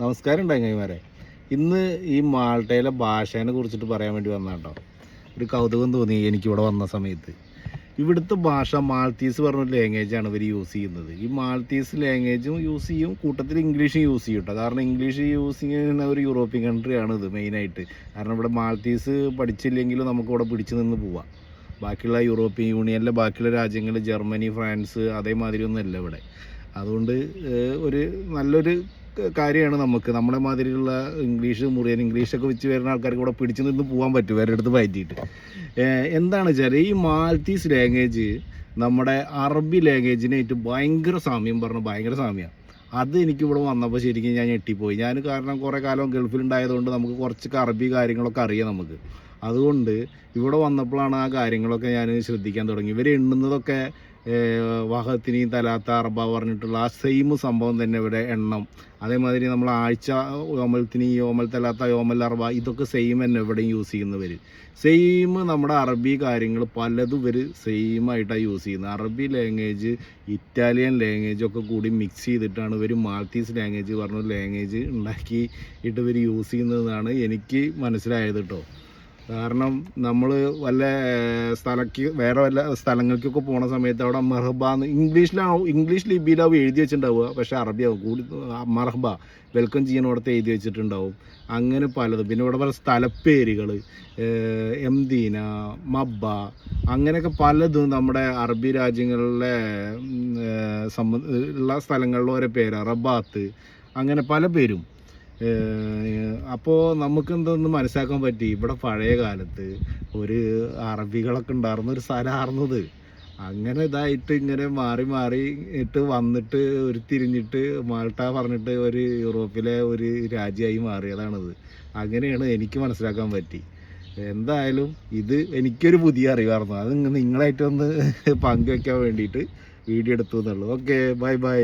നമസ്കാരം ഉണ്ടായിമാരെ ഇന്ന് ഈ മാൾട്ടയിലെ ഭാഷേനെ കുറിച്ചിട്ട് പറയാൻ വേണ്ടി വന്ന കേട്ടോ ഒരു കൗതുകം തോന്നി എനിക്കിവിടെ വന്ന സമയത്ത്. ഇവിടുത്തെ ഭാഷ മാൾത്തീസ് പറഞ്ഞൊരു ലാംഗ്വേജാണ് ഇവർ യൂസ് ചെയ്യുന്നത്. ഈ മാൾത്തീസ് ലാംഗ്വേജും യൂസ് ചെയ്യും കൂട്ടത്തിൽ ഇംഗ്ലീഷും യൂസ് ചെയ്യും കേട്ടോ കാരണം ഇംഗ്ലീഷ് യൂസ് ചെയ്യുന്ന ഒരു യൂറോപ്യൻ കൺട്രി ആണ് ഇത് മെയിനായിട്ട് കാരണം ഇവിടെ മാൾത്തീസ് പഠിച്ചില്ലെങ്കിലും നമുക്ക് ഇവിടെ പിടിച്ചു നിന്ന് പോവാം. ബാക്കിയുള്ള യൂറോപ്യൻ യൂണിയനിലെ ബാക്കിയുള്ള രാജ്യങ്ങൾ ജർമ്മനി ഫ്രാൻസ് അതേമാതിരി ഒന്നും അല്ല ഇവിടെ. അതുകൊണ്ട് ഒരു നല്ലൊരു കാര്യമാണ് നമുക്ക്. നമ്മളെ മാതിരിയുള്ള ഇംഗ്ലീഷ് മുറിയൻ ഇംഗ്ലീഷൊക്കെ വെച്ച് വരുന്ന ആൾക്കാർക്ക് ഇവിടെ പിടിച്ചു നിന്ന് പോകാൻ പറ്റും വേറെ അടുത്ത് പറ്റിയിട്ട്. എന്താണ് വെച്ചാൽ ഈ മാൽത്തീസ് ലാംഗ്വേജ് നമ്മുടെ അറബി ലാംഗ്വേജിനായിട്ട് ഭയങ്കര സാമ്യം പറഞ്ഞു ഭയങ്കര സാമ്യമാണ് അത് എനിക്ക് ഇവിടെ വന്നപ്പോൾ ശരിക്കും ഞാൻ ഞെട്ടിപ്പോയി. ഞാൻ കാരണം കുറേ കാലം ഗൾഫിലുണ്ടായതുകൊണ്ട് നമുക്ക് കുറച്ചൊക്കെ അറബി കാര്യങ്ങളൊക്കെ അറിയാം നമുക്ക്. അതുകൊണ്ട് ഇവിടെ വന്നപ്പോഴാണ് ആ കാര്യങ്ങളൊക്കെ ഞാൻ ശ്രദ്ധിക്കാൻ തുടങ്ങി. ഇവർ എണ്ണുന്നതൊക്കെ വഹത്തിനി തലാത്ത അറബ പറഞ്ഞിട്ടുള്ള ആ സെയിം സംഭവം തന്നെ ഇവിടെ എണ്ണം. അതേമാതിരി നമ്മൾ ആഴ്ച യോമൽത്തിനി യോമൽ തലാത്ത യോമൽ അറബ ഇതൊക്കെ സെയിം തന്നെ ഇവിടെയും യൂസ് ചെയ്യുന്നവർ സെയിം നമ്മുടെ അറബി കാര്യങ്ങൾ പലതും ഇവർ സെയിം ആയിട്ടാണ് യൂസ് ചെയ്യുന്നത്. അറബി ലാംഗ്വേജ് ഇറ്റാലിയൻ ലാംഗ്വേജ് ഒക്കെ കൂടി മിക്സ് ചെയ്തിട്ടാണ് ഇവർ മാൾത്തീസ് ലാംഗ്വേജ് പറഞ്ഞ ലാംഗ്വേജ് ഉണ്ടാക്കി ഇട്ട് ഇവർ യൂസ് ചെയ്യുന്നതാണ് എനിക്ക് മനസ്സിലായത് കേട്ടോ കാരണം നമ്മൾ വല്ല സ്ഥലക്ക് വേറെ വല്ല സ്ഥലങ്ങൾക്കൊക്കെ പോണ സമയത്ത് അവിടെ മെഹബാന്ന് ഇംഗ്ലീഷിലാവും ഇംഗ്ലീഷ് ലിപിയിലാവും എഴുതി വെച്ചിട്ടുണ്ടാവുക പക്ഷേ അറബിയാവും കൂടി മർഹബ വെൽക്കം ചെയ്യണ അവിടുത്തെ എഴുതി വെച്ചിട്ടുണ്ടാവും. അങ്ങനെ പലതും. പിന്നെ ഇവിടെ പല സ്ഥലപ്പേരുകൾ എംദീന മബ്ബ അങ്ങനെയൊക്കെ പലതും നമ്മുടെ അറബി രാജ്യങ്ങളിലെ സംബന്ധ ഉള്ള സ്ഥലങ്ങളിലെ ഓരോ പേര്. റബാത്ത് അങ്ങനെ പല പേരും. അപ്പോൾ നമുക്ക് എന്തൊന്ന് മനസ്സിലാക്കാൻ പറ്റി? ഇവിടെ പഴയ കാലത്ത് ഒരു അറബികളൊക്കെ ഉണ്ടായിരുന്ന ഒരു സ്ഥലമായിരുന്നത് അങ്ങനെ ഇതായിട്ട് ഇങ്ങനെ മാറി മാറി ഇട്ട് വന്നിട്ട് ഒരു തിരിഞ്ഞിട്ട് മാൾട്ട പറഞ്ഞിട്ട് ഒരു യൂറോപ്പിലെ ഒരു രാജ്യമായി മാറിയതാണിത്. അങ്ങനെയാണ് എനിക്ക് മനസ്സിലാക്കാൻ പറ്റി. എന്തായാലും ഇത് എനിക്കൊരു പുതിയ അറിവായിരുന്നു. അത് നിങ്ങളായിട്ടൊന്ന് പങ്കുവെക്കാൻ വേണ്ടിയിട്ട് വീഡിയോ എടുത്തു എന്നുള്ളൂ. Okay bye bye.